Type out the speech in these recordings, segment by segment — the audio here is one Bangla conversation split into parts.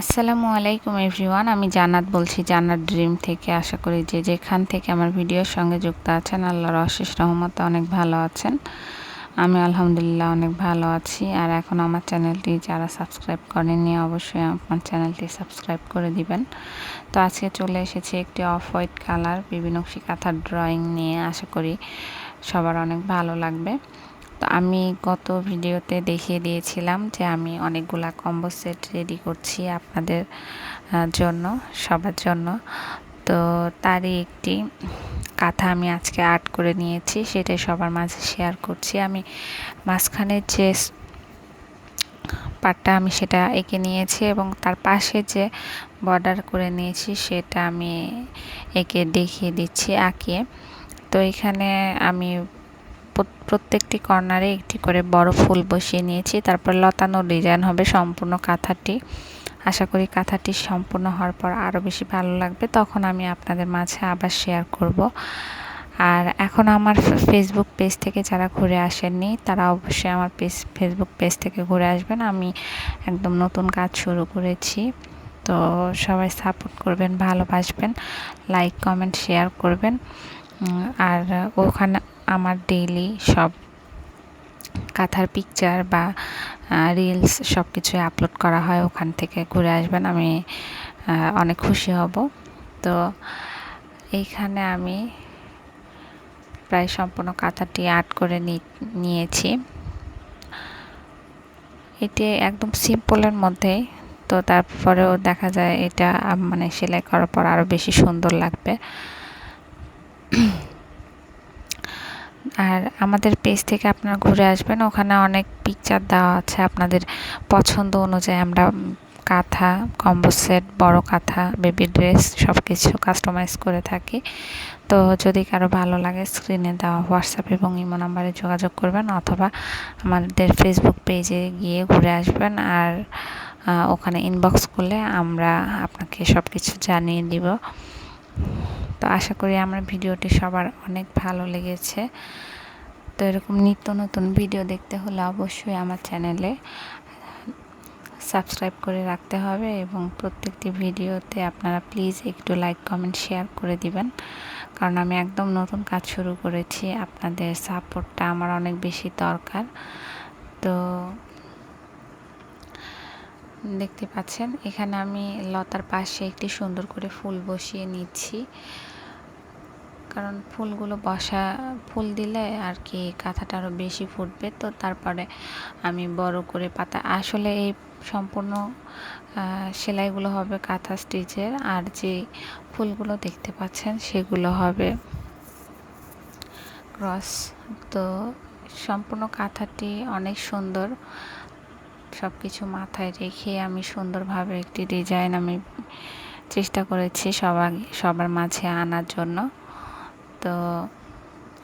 আসসালামু আলাইকুম এভরিওয়ান, আমি জান্নাত বলছি জান্নাত ড্রিম থেকে। আশা করি যে যেখান থেকে আমার ভিডিওর সঙ্গে যুক্ত আছেন, আল্লাহর অশেষ রহমতে অনেক ভালো আছেন। আমি আলহামদুলিল্লাহ অনেক ভালো আছি। আর এখন আমার চ্যানেলটি যারা সাবস্ক্রাইব করেননি, অবশ্যই আমার চ্যানেলটি সাবস্ক্রাইব করে দিবেন। তো আজকে চলে এসেছি একটি অফ হোয়াইট কালার, বিভিন্ন কাঁথার ড্রয়িং নিয়ে। আশা করি সবার অনেক ভালো লাগবে। তো আমি গত ভিডিওতে দেখিয়ে দিয়েছিলাম যে আমি অনেকগুলা কম্বো সেট রেডি করছি আপনাদের জন্য, সবার জন্য। তো তারই একটি কাঁথা আমি আজকে আর্ট করে নিয়েছি, সেটাই সবার মাঝে শেয়ার করছি। আমি মাঝখানে যে পাটটা আমি সেটা এঁকে নিয়েছি এবং তার পাশে যে বর্ডার করে নিয়েছি সেটা আমি এঁকে দেখিয়ে দিচ্ছি আঁকিয়ে। তো এখানে আমি প্রত্যেকটি কর্নারে একটি করে বড় ফুল বসিয়ে নিয়েছি। তারপর লতানো ডিজাইন হবে সম্পূর্ণ কাঁথাটি। আশা করি কাঁথাটি সম্পূর্ণ হওয়ার পর আরও বেশি ভালো লাগবে। তখন আমি আপনাদের মাঝে আবার শেয়ার করব। আর এখন আমার ফেসবুক পেজ থেকে যারা ঘুরে আসেননি, তারা অবশ্যই আমার পেজ ফেসবুক পেজ থেকে ঘুরে আসবেন। আমি একদম নতুন কাজ শুরু করেছি। তো সবাই সাপোর্ট করবেন, ভালোবাসবেন লাইক কমেন্ট শেয়ার করবেন। আর ওখানে আমার ডেইলি সব কাঁথার পিকচার বা রিলস সব কিছুই আপলোড করা হয় ওখান থেকে ঘুরে আসবেন, আমি অনেক খুশি হব। তো এইখানে আমি প্রায় সম্পূর্ণ কাঁথাটি আর্ট করে নিয়েছি। এটি একদম সিম্পলের মধ্যে, তো তারপরেও দেখা যায় এটা মানে সেলাই করার পর আরও বেশি সুন্দর লাগবে। আর আমাদের পেজ থেকে আপনারা ঘুরে আসবেন। ওখানে অনেক পিকচার দেওয়া আছে আপনাদের পছন্দ অনুযায়ী। আমরা কাঁথা কম্বো সেট বড়ো কাঁথা বেবি ড্রেস সব কিছু কাস্টমাইজ করে থাকি। তো যদি কারও ভালো লাগে স্ক্রিনে দেওয়া হোয়াটসঅ্যাপ এবং ইমো নাম্বারে যোগাযোগ করবেন অথবা আমাদের ফেসবুক পেজে গিয়ে ঘুরে আসবেন। আর ওখানে ইনবক্স করলে আমরা আপনাকে সব কিছু জানিয়ে দিব। তো আশা করি আমার ভিডিওটি সবার অনেক ভালো লেগেছে। তো এরকম নিত্য নতুন ভিডিও দেখতে হলে অবশ্যই আমার চ্যানেলে সাবস্ক্রাইব করে রাখতে হবে এবং প্রত্যেকটি ভিডিওতে আপনারা প্লিজ একটু লাইক, কমেন্ট, শেয়ার করে দিবেন। কারণ আমি একদম নতুন কাজ শুরু করেছি, আপনাদের সাপোর্টটা আমার অনেক বেশি দরকার। তো দেখতে পাচ্ছেন, এখানে আমি লতার পাশে একটি সুন্দর করে ফুল বসিয়ে নিচ্ছি। কারণ ফুলগুলো বসা ফুল দিলে আর কি কাঁথাটা আরও বেশি ফুটবে। তো তারপরে আমি বড় করে পাতা, আসলে এই সম্পূর্ণ সেলাইগুলো হবে কাঁথা স্টিচের আর যে ফুলগুলো দেখতে পাচ্ছেন সেগুলো হবে ক্রস। তো সম্পূর্ণ কাঁথাটি অনেক সুন্দর। সব কিছু মাথায় রেখে আমি সুন্দরভাবে একটি ডিজাইন আমি চেষ্টা করেছি সবার সবার মাঝে আনার জন্য। তো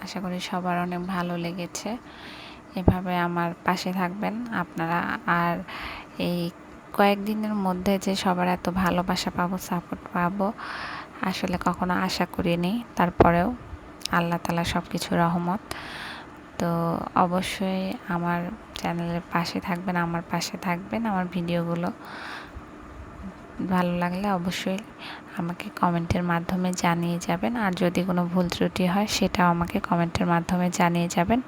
আশা করি সবার অনেক ভালো লেগেছে। এভাবে আমার পাশে থাকবেন আপনারা। আর এই কয়েকদিনের মধ্যে যে সবার এত ভালোবাসা পাবো সাপোর্ট পাবো, আসলে কখনো আশা করিনি। তারপরেও আল্লাহ তালা সব কিছু রহমত। তো অবশ্যই আমার চ্যানেলের পাশে থাকবেন, আমার পাশে থাকবেন, আমার ভিডিওগুলো ভালো লাগলে অবশ্যই আমাকে কমেন্টের মাধ্যমে জানিয়ে যাবেন। আর যদি কোনো ভুল ত্রুটি হয়, সেটাও আমাকে কমেন্টের মাধ্যমে জানিয়ে যাবেন।